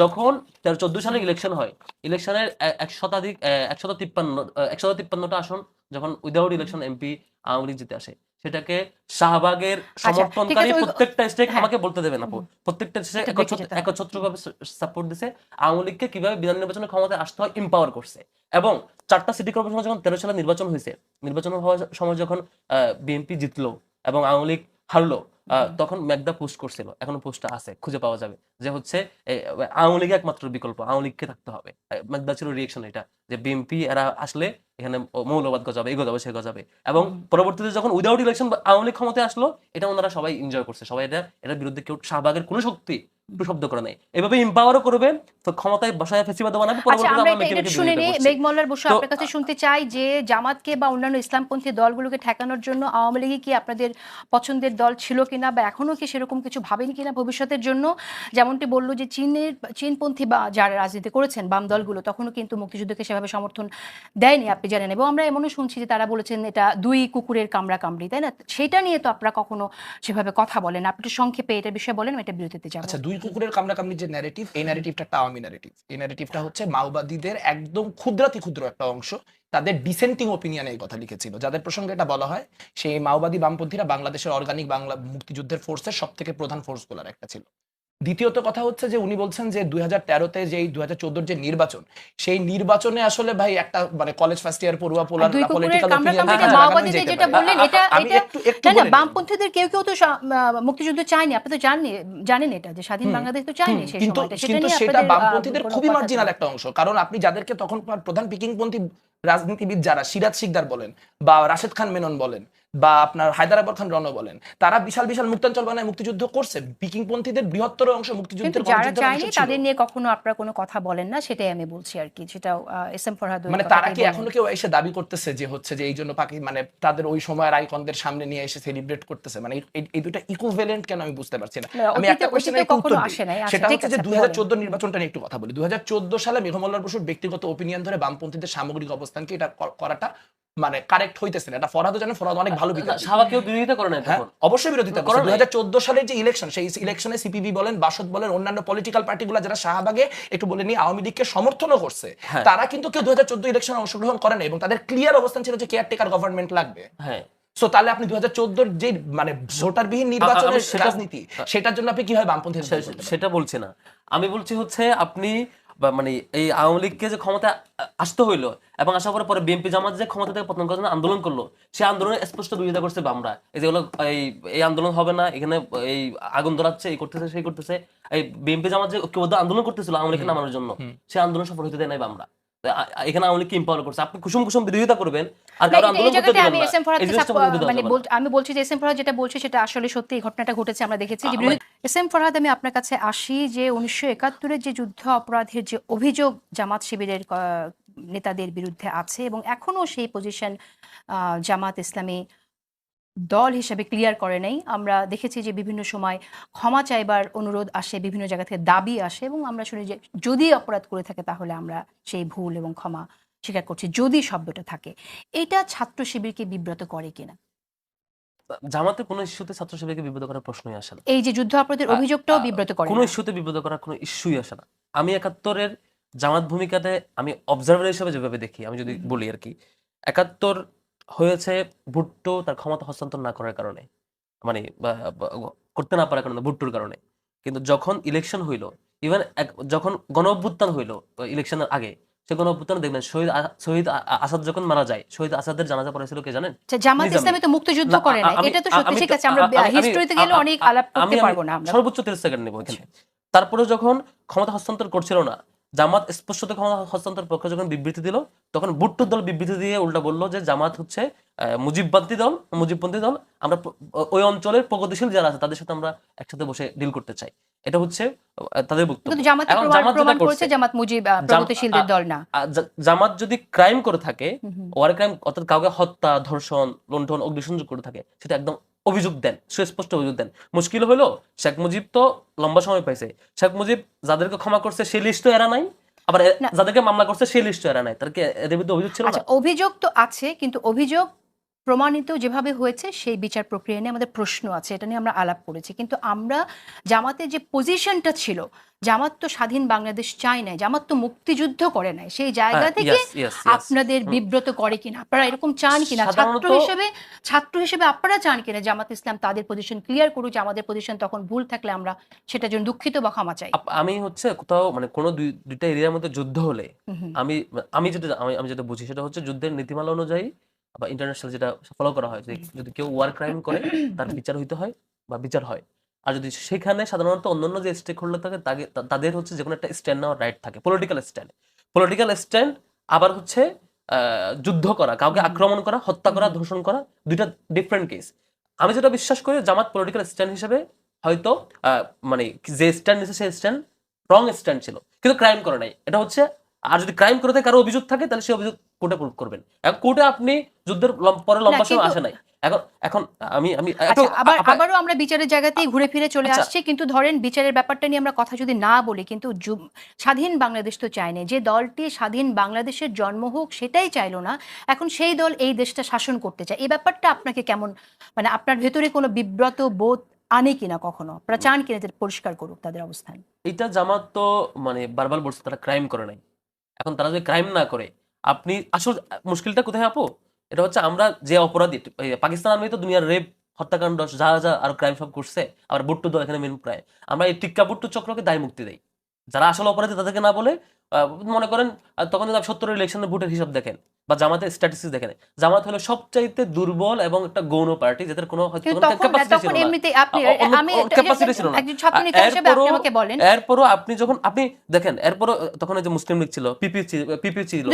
যখন তেরো চোদ্দ সালে ইলেকশন হয় ইলেকশনের এক শতাধিক একশত তিপ্পান্ন একশত তিপ্পান্নটা আসন যখন without election MP Awami League জিতে আসে। সেটাকে শাহবাগের সমর্থনকারী আচ্ছা, প্রত্যেকটা স্টেক হ্যাঁ। আমাকে বলতে দেবে না প্রত্যেকটা স্টেক একচ্ছত্রভাবে সাপোর্ট দিছে। আওয়ামী লীগকে কীভাবে বিধান নির্বাচনের ক্ষমতায় আসতে হয় এম্পাওয়ার করছে। এবং চারটা সিটি কর্পোরেশন যখন তেরো সালে নির্বাচন হয়েছে নির্বাচন হওয়ার সময় যখন বিএনপি জিতলো এবং আওয়ামী লীগ হারলো তখন মেঘদা পোস্ট করছিল। এখনও পোস্টটা আছে খুঁজে পাওয়া যাবে। যে হচ্ছে আওয়ামী লীগ একমাত্র বিকল্প আওয়ামী লীগকে থাকতে হবে। ম্যাকদা মেঘদা ছিল রিয়েকশন এটা যে বিএনপি এরা আসলে এখানে মৌলবাদ গজাবে এগো যাবে সে গজাবে। এবং পরবর্তীতে যখন উইদাউট ইলেকশন আওয়ামী লীগ ক্ষমতায় আসলো এটা ওনারা সবাই এনজয় করছে। সবাই এটা এটার বিরুদ্ধে কেউ শাহবাগের কোনো শক্তি শব্দ করে নাই এভাবে এম্পাওয়ারও করবে তো ক্ষমতায় বসায় ফেসিবাদ বানাবে আচ্ছা পরবর্তীতে আমরা আমরা এটা- মেকে এটা মেকে শুনে নিই। মেঘমল্লার বসু আপনার কাছে শুনতে চাই যে জামাতকে বা অন্যান্য ইসলামপন্থী দলগুলোকে ঠেকানোর জন্য আওয়ামী লীগই কি আপনাদের পছন্দের দল ছিল কিনা বা এখনও কি সেরকম কিছু ভাবেন কিনা ভবিষ্যতের জন্য? যেমনটি বলল যে চীনের চীনপন্থী বা যারা রাজনীতি করেছেন বাম দলগুলো তখনও কিন্তু মুক্তিযুদ্ধকে সেভাবে সমর্থন দেয়নি আপনি জানেন। এবং আমরা এমনও শুনছি যে তারা বলেছেন এটা দুই কুকুরের কামড়া কামড়ি তাই না? সেটা নিয়ে তো আপনারা কখনো সেভাবে কথা বলেন আপনি সংক্ষেপে এটা বিষয়ে বলেন এটা বিরতিতে যাব আচ্ছা দুই কুকুরের কামড়াকামড়ির যে ন্যারেটিভ এই ন্যারেটিভটা একটা আওয়ামী ন্যারেটিভ এই ন্যারেটিভটা হচ্ছে মাওবাদীদের একদম ক্ষুদ্রাতি ক্ষুদ্র একটা অংশ। তাদের ডিসেন্টিং ওপিনিয়নে এই কথা লিখেছিল। যাদের প্রসঙ্গে এটা বলা হয়, সেই মাওবাদী বামপন্থীরা বাংলাদেশের অর্গানিক বাংলা মুক্তিযুদ্ধের ফোর্সের সব থেকে প্রধান ফোর্সগুলোর একটা ছিল। দ্বিতীয়ত কথা হচ্ছে যে উনি বলছেন যে দুই হাজার তেরোতে যে দুই হাজার চোদ্দোর যে নির্বাচন সেই নির্বাচনে আসলে ভাই একটা মানে কলেজ ফার্স্ট ইয়ার পড়ুয়া পোলার। বামপন্থীদের কেউ কেউ তো মুক্তিযুদ্ধ চায়নি আপনি তো জানেন জানেন এটা যে স্বাধীন বাংলাদেশ তো চায়নি সেই কিন্তু সময়টা কিন্তু সেটা বামপন্থীদের খুবই মার্জিনাল একটা অংশ। কারণ আপনি যাদেরকে তখন প্রধান পিকিংপন্থী রাজনীতিবিদ যারা সিরাজ শিকদার বলেন বা রাশেদ খান মেনন বলেন বা আপনার হায়দারাবাদ খান রণ বলেন তারা বিশাল বিশাল মুক্তাঞ্চল বানায় মুক্তিযুদ্ধ করছে। পিকিংপন্থীদের বৃহত্তর অংশ মুক্তিযুদ্ধের যারা চায়নি তাদের নিয়ে কখনো আপনারা কোনো কথা বলেন না সেটাই আমি বলছি আর কি সেটাও এস এম ফরহাদ মানে তারা কি এখনও কেউ এসে দাবি করতেছে যে হচ্ছে যে এই জন্য পাকি মানে তাদের ওই সময়ের আইকনদের সামনে নিয়ে এসে সেলিব্রেট করতেছে? মানে এই- দুটো ইকুইভ্যালেন্ট কেন আমি বুঝতে পারছি না। আমি একটা কোশ্চেনের উত্তর। আচ্ছা, সেটা হচ্ছে যে আছে, দুই আপনি বলেন। নির্বাচনটা নিয়ে একটু কথা বলি। দুই হাজার চোদ্দ সালে মেঘমল্লার বসুর ব্যক্তিগত ওপিনিয়ন ধরে বামপন্থীদের সামগ্রিক অবস্থানকে এটা করাটা মানে কারেক্ট হইতেছে না। এটা ফরাদও জানেন ফরাদ অনেক ভালো বিকাশ শাহবাগ কেউ বিরোধিতা করে না হ্যাঁ অবশ্যই বিরোধিতা করে। দুই হাজার চোদ্দ সালের যে ইলেকশন সেই ইলেকশনে সিপিবি বলেন বাসদ বলেন অন্যান্য পলিটিক্যাল পার্টিগুলো যারা শাহবাগে একটু বলে নিয়ে আওয়ামী লীগকে সমর্থনও করছে। হ্যাঁ। তারা কিন্তু কেউ দুই হাজার চোদ্দ ইলেকশনে অংশগ্রহণ করে নাই এবং তাদের ক্লিয়ার অবস্থান ছিল যে কেয়ারটেকার গভর্নমেন্ট লাগবে। হ্যাঁ। সো তাহলে আপনি দুই হাজার চোদ্দোর যে মানে ভোটারবিহীন নির্বাচনের রাজনীতি সেটার জন্য আপনি কীভাবে বামপন্থী সেটা বলছি না। আমি বলছি হচ্ছে আপনি বা মানে এই আওয়ামী লীগকে যে ক্ষমতা আসতে হইল এবং আসার পরে পরে বিএনপি জামাত যে ক্ষমতা থেকে পতন করার আন্দোলন করল সেই আন্দোলনে স্পষ্ট বিরোধিতা করছে বামরা। এই যেগুলো এই এই আন্দোলন হবে না এখানে এই আগুন ধরাচ্ছে এই করতেছে সেই করতেছে। এই বিএনপি জামাত যে ঐক্যবদ্ধ আন্দোলন করতেছিল আওয়ামী লীগকে নামানোর জন্য সেই আন্দোলন সফল হতে দেয় নাই আমরা এখানে আওয়ামী লীগকে ইম্পাওয়ার করছে। আপনি কুসুম কুসুম বিরোধিতা করবেন আর কারও আন্দোলন করতে মানে আমি বলছি যে এস এম ফরহাদ যেটা বলছে সেটা আসলে সত্যি ঘটনাটা ঘটেছে আমরা দেখেছি। যে আ- এস এম ফরহাদ আমি আপনার কাছে আসি যে উনিশশো একাত্তরের যে যুদ্ধ অপরাধের যে অভিযোগ জামাত শিবিরের নেতাদের বিরুদ্ধে আছে এবং এখনও সেই পজিশন জামাত ইসলামী দল হিসেবে ক্লিয়ার করে নাই। আমরা দেখেছি যে বিভিন্ন সময় ক্ষমা চাইবার অনুরোধ আসে বিভিন্ন জায়গা থেকে দাবি আসে এবং আমরা শুনি যে যদি অপরাধ করে থাকে তাহলে আমরা সেই ভুল এবং ক্ষমা স্বীকার করছি যদি শব্দটা থাকে। এটা ছাত্র শিবিরকে বিব্রত করে কিনা? জামাতে কোনো ইস্যুতে ছাত্র শিবিরকে বিব্রত করার প্রশ্নই আসে না। এই যে যুদ্ধ অপরাধের অভিযোগটাও বিব্রত করে কোনো। ইস্যুতে বিব্রত করার কোনো ইস্যুই আসে না। আমি একাত্তরের জামাত ভূমিকাতে আমি অবজারভার হিসেবে যেভাবে দেখি আমি যদি বলি আর কি একাত্তর হয়েছে ভুট্টো তার ক্ষমতা হস্তান্তর না করার কারণে। মানে করতে না পারার কারণে ভুট্টোর কারণে। কিন্তু যখন ইলেকশন হইল ইভেন যখন গণ অভ্যুত্থান হইল ইলেকশনের আগে সে গণ অভ্যুত্থানে দেখবেন শহীদ শহীদ আসাদ যখন মারা যায় শহীদ আসাদের জানাজা পড়েছিল কে জানেন? আচ্ছা, জামাত। ইসলামী তো মুক্তিযুদ্ধ করে না এটা তো সত্যি ঠিক আছে আমরা আমি- আমি- হিস্ট্রিতে গেলে অনেক আলাপ করতে পারব না আমরা। সর্বোচ্চ তিরিশ সেকেন্ড নেব এখানে। তারপরে যখন ক্ষমতা হস্তান্তর করছিল না জামাত স্পষ্টত ক্ষমতা হস্তান্তর পক্ষে যখন বিবৃতি দিল তখন ভুট্টোর দল বিবৃতি দিয়ে উল্টা বলল যে জামাত হচ্ছে মুজিববাদী দল মুজিবপন্থী দল। আমরা ওই অঞ্চলের প্রগতিশীল যারা আছে তাদের সাথে আমরা একসাথে বসে ডিল করতে চাই। এটা হচ্ছে তাদের বক্তব্য। জামাত জামাত মুজিব প্রগতিশীলদের দল না। যদি ক্রাইম করে থাকে। ওয়ার ক্রাইম অর্থাৎ কাউকে হত্যা ধর্ষণ লুণ্ঠন অগ্নিসংযোগ করে থাকে সেটা একদম অভিযোগ দেন সুস্পষ্ট অভিযোগ দেন। মুশকিল হলো শেখ মুজিব তো লম্বা সময় পাইছে। শেখ মুজিব যাদেরকে ক্ষমা করছে সেই লিস্ট এরা নাই আবার যাদেরকে মামলা করছে সেই লিস্ট এরা নাই। তার কি এদের বিরুদ্ধে অভিযোগ ছিল না? আচ্ছা অভিযোগ তো আছে কিন্তু অভিযোগ প্রমাণিত যেভাবে হয়েছে সেই বিচার প্রক্রিয়া নিয়ে আমাদের প্রশ্ন আছে এটা নিয়ে আমরা আলাপ করেছি কিন্তু আমরা জামাতের যে পজিশনটা ছিল জামাত তো স্বাধীন বাংলাদেশ চায় নাই জামাত তো মুক্তিযুদ্ধ করে নাই সেই জায়গা হ্যাঁ, থেকে yes, yes. আপনাদের বিব্রত করে কিনা আপনারা এরকম চান কিনা ছাত্র হিসেবে ছাত্র হিসেবে আপনারা চান কিনা জামাত ইসলাম তাদের পজিশন ক্লিয়ার করুক যে আমাদের পজিশন তখন ভুল থাকলে আমরা সেটার জন্য দুঃখিত বা ক্ষমা চাই আমি হচ্ছে কোথাও মানে কোনো দুই দুইটা এরিয়ার মধ্যে যুদ্ধ হলে। আমি আমি যেটা আমি যেটা বুঝি সেটা হচ্ছে যুদ্ধের নীতিমালা অনুযায়ী বা ইন্টারন্যাশনাল যেটা ফলো করা হয় যদি কেউ ওয়ার ক্রাইম করে, তার বিচার হইতে হয় বা বিচার হয়। আর যদি সেখানে সাধারণত অন্যান্য যে স্টেক হোল্ডার থাকে তাদের হচ্ছে যে কোনো একটা স্ট্যান্ড নেওয়ার রাইট থাকে পলিটিক্যাল স্ট্যান্ড পলিটিক্যাল স্ট্যান্ড আবার হচ্ছে যুদ্ধ করা, কাউকে আক্রমণ করা, হত্যা করা, ধর্ষণ করা, দুইটা ডিফারেন্ট কেস আমি যেটা বিশ্বাস করি, জামাত পলিটিক্যাল স্ট্যান্ড হিসেবে হয়তো মানে যে স্ট্যান্ড নিছে, সেই স্ট্যান্ড রং স্ট্যান্ড ছিল। কিন্তু ক্রাইম করে নাই। এটা হচ্ছে আর যদি ক্রাইম করে থাকে কারও অভিযোগ থাকে তাহলে সেই অভিযোগ কোর্টে প্রুভ করবেন। এখন কোর্টে আপনি যুদ্ধের পরে লম্বা সময় আসে নাই। এখন এখন আমি আমি আচ্ছা আবার আবারও আমরা বিচারের জায়গাতেই ঘুরে ফিরে চলে আচ্ছা। আসছি কিন্তু ধরেন বিচারের ব্যাপারটা নিয়ে আমরা কথা যদি না বলি কিন্তু স্বাধীন বাংলাদেশ তো চায় না যে দলটি স্বাধীন বাংলাদেশের জন্ম হোক সেটাই চাইলো না। এখন সেই দল এই দেশটা শাসন করতে চায়। এই ব্যাপারটা আপনাকে কেমন মানে আপনার ভেতরে কোনো বিব্রত বোধ আনে কিনা কখনো? আপনারা চান কিনা পরিষ্কার করুক তাদের অবস্থান? এটা জামাত তো মানে বারবার বলছে তারা ক্রাইম করে নাই। এখন তারা যদি ক্রাইম না করে, আপনি আসল মুশকিলটা কোথায় আপু? এটা হচ্ছে আমরা যে অপরাধী পাকিস্তান আর্মি তো দুনিয়ার রেপ হত্যাকাণ্ড, যা যা আর ক্রাইম সব করছে, আবার বুট্টু দল এখানে মেন প্রায়। আমরা এই টিক্কা বুট্টু চক্রকে দায় মুক্তি দেয় যারা আসল অপরাধী তাদেরকে না বলে মনে করেন তখন যদি সত্তরের ইলেকশনের ভোটের হিসাব দেখেন বা জামাতের স্ট্যাটিস্টিক্স দেখেন জামাত হলো সবচাইতে দুর্বল এবং একটা গৌণ পার্টি যাদের কোনো তখন ছিল না। এরপরও- আপনি যখন আপনি দেখেন এরপরও তখন যে মুসলিম লীগ ছিল পিপি পিপি ছিল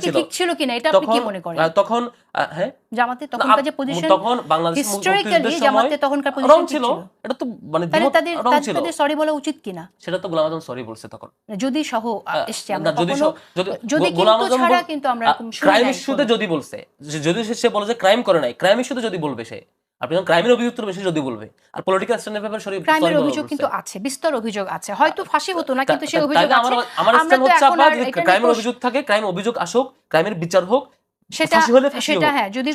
ছিল। ছিল কিনা এটা আপনি কি তখন মনে করেন? তখন হ্যাঁ? তখনকার যে পজিশন তখন বাংলাদেশ হিস্টোরিক্যালি জামাতের তখনকার পজিশন ছিল। এটা তো মানে তাদের তাদের- সরি বলা উচিত কিনা? সেটা তো গোলাম আজম সরি বলছে তখন। যদি সহ এসছে আমরা যদি যদি গোলাম আজম কিন্তু আমরা এরকম ক্রাইম ইস্যুতে যদি বলছে যদি সে- সে বলে যে ক্রাইম করে নাই ক্রাইম ইস্যুতে যদি বলবে সে আপনি যখন ক্রাইমের অভিযুক্ত বেশি যদি বলবে আর পলিটিক্যাল স্ট্যান্ডের ব্যাপারে সরি ক্রাইমের অভিযোগ কিন্তু আছে বিস্তর অভিযোগ আছে হয়তো ফাঁসি হতো না কিন্তু সেই অভিযোগ আছে। আমার স্ট্যান্ড হচ্ছে আপনার যদি ক্রাইমের অভিযোগ থাকে ক্রাইম অভিযোগ আসুক ক্রাইমের বিচার হোক সেটা সেটা হ্যাঁ যদি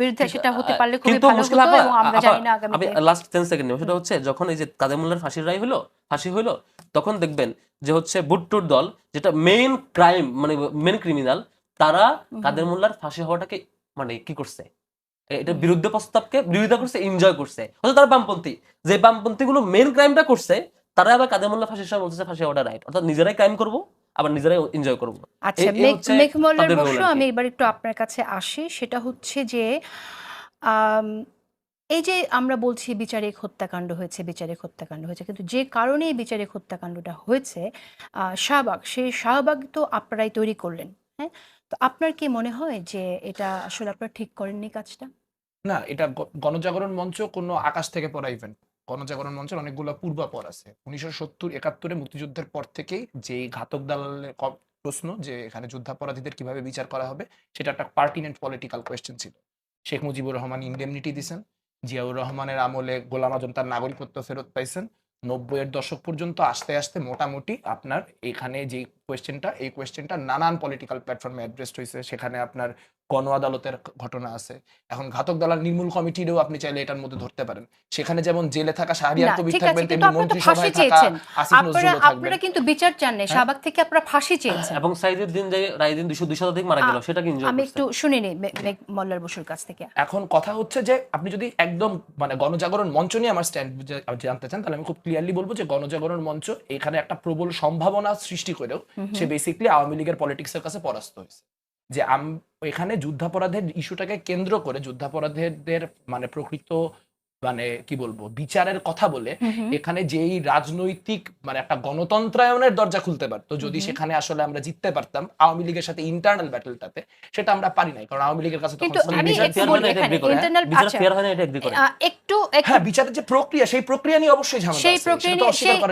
বিরুদ্ধে সেটা হতে পারলে খুবই ভালো হতো এবং আমরা জানি না আমি লাস্ট টেন সেকেন্ড নেব সেটা হচ্ছে যখন এই যে কাদের মোল্লার ফাঁসির রায় হলো ফাঁসি হলো তখন দেখবেন যে হচ্ছে বুট্টুর দল যেটা মেইন ক্রাইম মানে মেন ক্রিমিনাল তারা কাদের মোল্লার ফাঁসি হওয়াটাকে মানে কি করছে? এ- এটার বিরুদ্ধে প্রস্তাবকে বিরোধিতা করছে এনজয় করছে। হয়তো তারা বামপন্থী। যে বামপন্থী গুলো মেন ক্রাইমটা করছে তারা আবার কাদের মোল্লা ফাঁসির সময় বলতেছে ফাঁসি হওয়াটা রাইট অর্থাৎ নিজেরাই ক্রাইম করব আবার নিজেরাই এনজয় করব। আচ্ছা মেঘমল্লার কি। আমি এবার একটু আপনার কাছে আসি। সেটা হচ্ছে যে এই যে আমরা বলছি বিচারিক হত্যাকাণ্ড হয়েছে বিচারিক হত্যাকাণ্ড হয়েছে কিন্তু যে কারণে এই বিচারিক হত্যাকাণ্ডটা হয়েছে আহ, শাহবাগ সেই শাহবাগ তো আপনারাই তৈরি করলেন হ্যাঁ? আপনার কি মনে হয় যে এটা আসলে আপনারা ঠিক করেননি কাজটা? না, এটা গণজাগরণ মঞ্চ কোনো আকাশ থেকে পড়া ইভেন্ট গণজাগরণ মঞ্চের অনেকগুলো পূর্বাপর আছে। উনিশশো সত্তর একাত্তরে মুক্তিযুদ্ধের পর থেকেই যে ঘাতক দালালের প্রশ্ন যে এখানে যুদ্ধাপরাধীদের কীভাবে বিচার করা হবে, সেটা একটা পার্টিনেন্ট পলিটিক্যাল কোয়েশ্চেন ছিল। শেখ মুজিবুর রহমান ইন্ডেমনিটি দিয়েছেন জিয়াউর রহমানের আমলে গোলাম আজম তার নাগরিকত্ব ফেরত পাইছেন। নব্বইয়ের দশক পর্যন্ত আস্তে আস্তে মোটামুটি আপনার এখানে যে কোয়েশ্চেনটা এই কোয়েশ্চেনটা নানান পলিটিক্যাল প্ল্যাটফর্মে অ্যাড্রেসড হয়েছে। সেখানে আপনার গণ আদালতের ঘটনা আছে। এখন ঘাতক দালাল নির্মূল কমিটিরও আপনি চাইলে এটার মধ্যে ধরতে পারেন। সেখানে যেমন জেলে থাকা শাহরিয়ার না, কবির থাকবেন তেমনি আপনারা মন্ত্রিসভায় ফাঁসি থাকা আসিফ আপনারা থাকবেন। আপনারা কিন্তু বিচার চান নাই। শাহবাগ থেকে আপনারা ফাঁসি চেয়েছেন। এবং সাইদের দিন যে রায় দিন দুশো দুই শতাধিক মারা গেল সেটা কি এনজয় আমি একটু শুনে নিই মে- মল্লার বসুর কাছ থেকে। এখন কথা হচ্ছে যে আপনি যদি একদম মানে গণজাগরণ মঞ্চ নিয়ে আমার স্ট্যান্ড জানতে চান তাহলে আমি খুব ক্লিয়ারলি বলব যে গণজাগরণ মঞ্চ এখানে একটা প্রবল সম্ভাবনা সৃষ্টি করেও সে বেসিকলি আওয়ামী লীগের পলিটিক্সের কাছে পরাস্ত হয়েছে। যে এখানে যুদ্ধাপরাধের ইস্যুটাকে কেন্দ্র করে যুদ্ধাপরাধীদের মানে প্রকৃত মানে কি বলব বিচারের কথা বলে এখানে যেই রাজনৈতিক মানে একটা গণতন্ত্রায়নের দরজা খুলতে পারতো। যদি সেখানে আসলে আমরা জিততে পারতাম আওয়ামী লীগের সাথে ইন্টারনাল ব্যাটেলটাতে সেটা আমরা পারি নাই। কারণ আওয়ামী লীগের কাছে বিচার একটু হয় বিচার আচ্ছা, একটু একটু হ্যাঁ বিচারের যে প্রক্রিয়া সেই প্রক্রিয়া নিয়ে অবশ্যই ঝামেলা সেই প্রক্রিয়া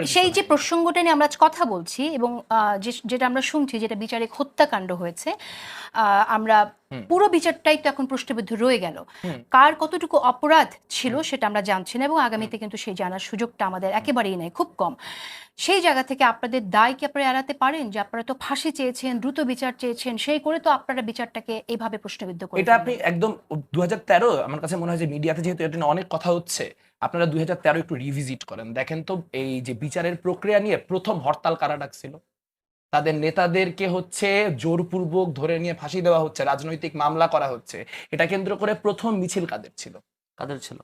সেই। যে প্রসঙ্গটা নিয়ে আমরা আজ কথা বলছি এবং আহ, যে- যেটা আমরা শুনছি যেটা বিচারিক হত্যাকাণ্ড হয়েছে আহ, আমরা। পুরো বিচারটাই তো এখন প্রশ্নবিদ্ধ রয়ে গেল। কার কতটুকু অপরাধ ছিল সেটা আমরা জানছি না এবং আগামীতে কিন্তু সেই জানার সুযোগটা আমাদের একেবারেই নেই খুব কম। সেই জায়গা থেকে আপনাদের দায় কি আপনারা এড়াতে পারেন? যে আপনারা তো ফাঁসি চেয়েছেন দ্রুত বিচার চেয়েছেন সেই করে তো আপনারা বিচারটাকে এইভাবে প্রশ্নবিদ্ধ করে এটা আপনি একদম দু হাজার তেরো আমার কাছে মনে হয় যে মিডিয়াতে যেহেতু এটা অনেক কথা হচ্ছে আপনারা দুই হাজার তেরো একটু রিভিজিট করেন। দেখেন তো এই যে বিচারের প্রক্রিয়া নিয়ে প্রথম হরতাল কারা ডাকছিল তাদের নেতাদেরকে হচ্ছে জোরপূর্বক ধরে নিয়ে ফাঁসি দেওয়া হচ্ছে রাজনৈতিক মামলা করা হচ্ছে। এটা কেন্দ্র করে প্রথম মিছিল কাদের ছিল? কাদের ছিল?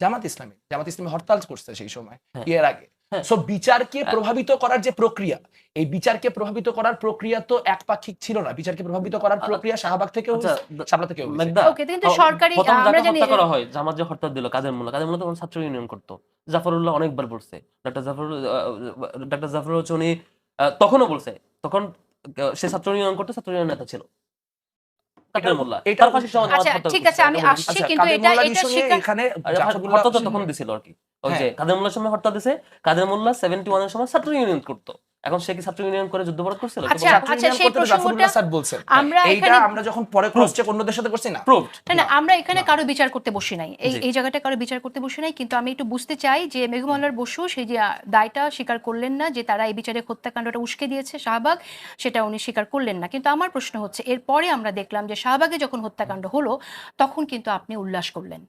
জামাত ইসলামী। জামাত ইসলামী হরতাল করছে সেই সময় হ্যাঁ। এর আগে। হ্যাঁ। সো বিচারকে প্রভাবিত করার যে প্রক্রিয়া এই বিচারকে প্রভাবিত করার প্রক্রিয়া তো একপাক্ষিক ছিল না। বিচারকে প্রভাবিত করার প্রক্রিয়া শাহবাগ থেকেও আচ্ছা শাপলা থেকেও ওকে কিন্তু সরকারি আমরা জানি করা হয় জামাত যে হত্যা দিল কাদের মোল্লা কাদের মোল্লা তখন ছাত্র ইউনিয়ন করতো? জাফরুল্লাহ অনেকবার বলছে ডক্টর জাফর ডক্টর জাফর হচ্ছে উনি তখনও বলছে তখন সে ছাত্র ইউনিয়ন করতে ছাত্র ইউনিয়ন নেতা ছিল আচ্ছা, ঠিক আছে, আমি আসছি। আচ্ছা, কিন্তু এটা- এটা এখানে তখন দিছিল আর কি ওই যে হ্যাঁ। কাদের মোল্লার সময় হরতাল দিছে কাদের মোল্লা সেভেন্টি ওয়ানের সময় ছাত্র ইউনিয়ন করতো এখন সে কি ছাত্র ইউনিয়ন করে করছিল? আচ্ছা, আচ্ছা, সেই করতে তো জাফরুল্লাহ প্রসঙ্গটা স্যার বলছেন। আমরা এইটা আমরা যখন পরে ক্রস চেক অন্যদের সাথে করছি না? না না আমরা এখানে কারও বিচার করতে বসি নাই। এই এই জায়গাটা কারও বিচার করতে বসি নাই কিন্তু আমি একটু বুঝতে চাই যে মেঘমল্লার বসু সেই যে দায়টা স্বীকার করলেন না যে তারা এই বিচারে হত্যাকাণ্ডটা উস্কে দিয়েছে শাহবাগ সেটা উনি স্বীকার করলেন না। কিন্তু আমার প্রশ্ন হচ্ছে এরপরে আমরা দেখলাম যে শাহবাগে যখন হত্যাকাণ্ড হলো তখন কিন্তু আপনি উল্লাস করলেন।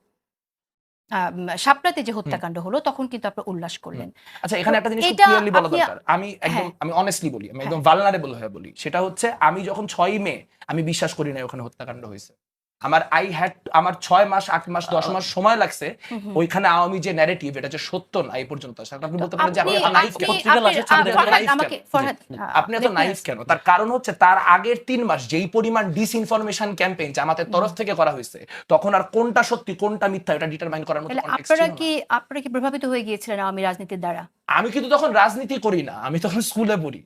শাপলাতে যে হত্যাকাণ্ড হলো তখন কিন্তু আপনি উল্লাস করলেন। আচ্ছা এখানে একটা জিনিস ক্লিয়ারলি বলা দরকার। আমি একদম হ্যাঁ। আমি অনেস্টলি বলি আমি একদম ভালনারেবল হয়ে বলি। সেটা হচ্ছে আমি যখন ছয় মে আমি বিশ্বাস করি না ওখানে হত্যাকাণ্ড হয়েছে। আমার আই হ্যাড আমার ছয় মাস আট মাস দশ মাস সময় লাগছে ওইখানে আওয়ামী যে ন্যারেটিভ এটা যে সত্য না এই পর্যন্ত আপনি বলতে পারেন যে আপনি আপনি- এত নাইফ কেন এত নাইফ তার কারণ হচ্ছে তার আগের তিন মাস যেই পরিমাণ ডিসইনফরমেশন ক্যাম্পেইন আমাদের তরফ থেকে করা হয়েছে তখন আর কোনটা সত্যি কোনটা মিথ্যা এটা ডিটারমাইন করার মতো আপনারা কি আপনারা কি প্রভাবিত হয়ে গিয়েছিলেন আওয়ামী রাজনীতির দ্বারা? আমি কিন্তু তখন রাজনীতি করি না আমি তখন স্কুলে পড়ি।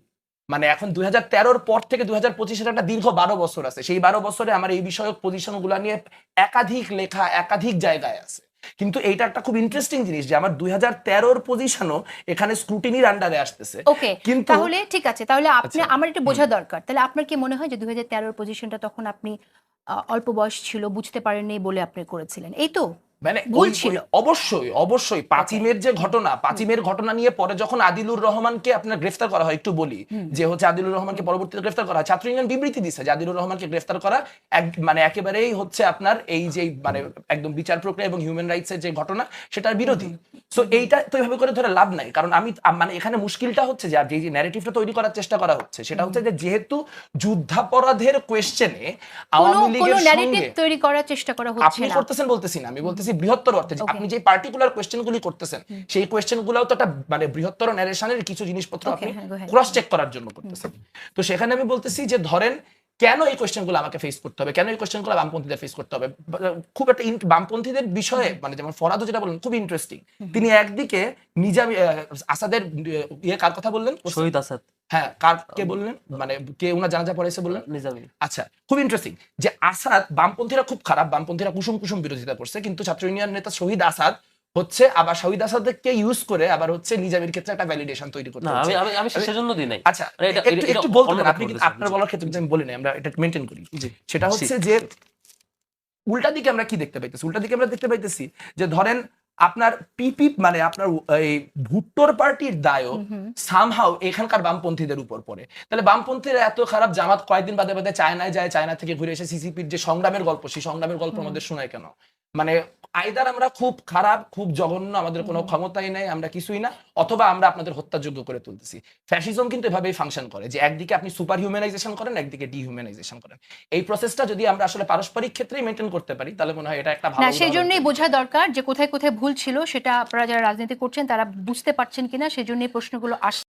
মানে এখন দুই হাজার তেরোর পর থেকে দুই হাজার পঁচিশের একটা দীর্ঘ বারো বছর আছে। সেই বারো বছরে আমার এই বিষয়ক পজিশনগুলা নিয়ে একাধিক লেখা একাধিক জায়গায় আছে। কিন্তু এইটা একটা খুব ইন্টারেস্টিং জিনিস যে আমার দুই হাজার তেরোর পজিশনও এখানে স্ক্রুটিনির আন্ডারে আসতেছে। ওকে কিন্তু তাহলে ঠিক আছে তাহলে আপনি আচ্ছা, আমার একটু বোঝা দরকার। তাহলে আপনার কি মনে হয় যে দুই হাজার তেরোর পজিশনটা তখন আপনি অল্প বয়স ছিল বুঝতে পারেননি বলে আপনি করেছিলেন? এই তো? মানে ভুল ছিল। অবশ্যই অবশ্যই পাঁচিমের যে ঘটনা পাঁচিমের ঘটনা নিয়ে পরে যখন আদিলুর রহমানকে আপনার গ্রেফতার করা হয় একটু বলি যে হচ্ছে আদিলুর রহমানকে পরবর্তীতে গ্রেফতার করা হয় ছাত্র ইউনিয়ন বিবৃতি দিচ্ছে যে আদিলুর রহমানকে গ্রেফতার করা মানে একেবারেই হচ্ছে আপনার এই যে মানে একদম বিচার প্রক্রিয়া এবং হিউম্যান রাইটসের যে ঘটনা সেটার বিরোধী। সো এইটা তো এইভাবে করে ধরে লাভ নাই। কারণ আমি মানে এখানে মুশকিলটা হচ্ছে যে যে ন্যারেটিভটা তৈরি করার চেষ্টা করা হচ্ছে সেটা হচ্ছে যে যেহেতু যুদ্ধাপরাধের কোয়েশ্চেনে আওয়ামী লীগের ন্যারেটিভ সঙ্গে তৈরি করার চেষ্টা করা হচ্ছে আপনি করতেছেন বলতেছি না আমি বলতেছি বৃহত্তর অর্থে যে আপনি যে পার্টিকুলার কোয়েশ্চেন গুলি করতেছেন সেই কোয়েশ্চেন গুলাও তো একটা মানে বৃহত্তর ন্যারেশনের কিছু জিনিসপত্র আপনি হ্যাঁ. ক্রস চেক করার জন্য করতেছেন। তো সেখানে আমি বলতেছি যে ধরেন কেন এই কোয়েশ্চেনগুলো আমাকে ফেস করতে হবে? কেন এই কোয়েশ্চেনগুলো বামপন্থীদের ফেস করতে হবে? খুব একটা বামপন্থীদের বিষয়ে মানে যেমন ফরাদও যেটা বললেন খুব ইন্টারেস্টিং তিনি একদিকে নিজামি আহ, আসাদের ইয়ে কার কথা বললেন? শহীদ আসাদ। হ্যাঁ কার কে বললেন? মানে কে ওনার জানাজা পড়াইছে বললেন? আচ্ছা খুব ইন্টারেস্টিং যে আসাদ বামপন্থীরা খুব খারাপ বামপন্থীরা কুসুম কুসুম বিরোধিতা করছে কিন্তু ছাত্র ইউনিয়ন নেতা শহীদ আসাদ হচ্ছে আবার শহীদ আসাদকে ইউজ করে আবার হচ্ছে নিজামের ক্ষেত্রে একটা ভ্যালিডেশন তৈরি করতে আমি আমি আমি সেজন্য দিই নাই। আচ্ছা মানে একটু এটা- একটু বলতে অন্য পারেন কথা আপনি কিন্তু আপনার বলার ক্ষেত্রে আমি বলি না আমরা এটা মেনটেন করি। সেটা হচ্ছে যে উল্টা দিকে আমরা কি দেখতে পাইতেছি? উল্টা দিকে আমরা দেখতে পাইতেছি যে ধরেন আপনার পিপি মানে আপনার এই ভুট্টোর পার্টির দায়ও সামহাও এখানকার বামপন্থীদের উপর পড়ে। তাহলে বামপন্থীরা এত খারাপ জামাত কয়েকদিন বাদে বাদে চায়নায় যায় চায়না থেকে ঘুরে এসে সিসিপির যে সংগ্রামের গল্প সেই সংগ্রামের গল্প আমাদের শোনায় কেন? মানে আইদার আমরা খুব খারাপ খুব জঘন্য আমাদের কোনো ক্ষমতাই নাই আমরা কিছুই না অথবা আমরা আপনাদের হত্যাযোগ্য করে তুলতেছি। ফ্যাসিজম কিন্তু এভাবেই ফাংশন করে যে একদিকে আপনি সুপার হিউম্যানাইজেশন করেন একদিকে ডিহিউম্যানাইজেশন করেন। এই প্রসেসটা যদি আমরা আসলে পারস্পরিক ক্ষেত্রেই মেনটেন করতে পারি তাহলে মনে হয় এটা একটা ভালো সেই জন্যই বোঝা দরকার যে কোথায় কোথায় ভুল ছিল সেটা আপনারা যারা রাজনীতি করছেন তারা বুঝতে পারছেন কিনা সেই জন্যই প্রশ্নগুলো আস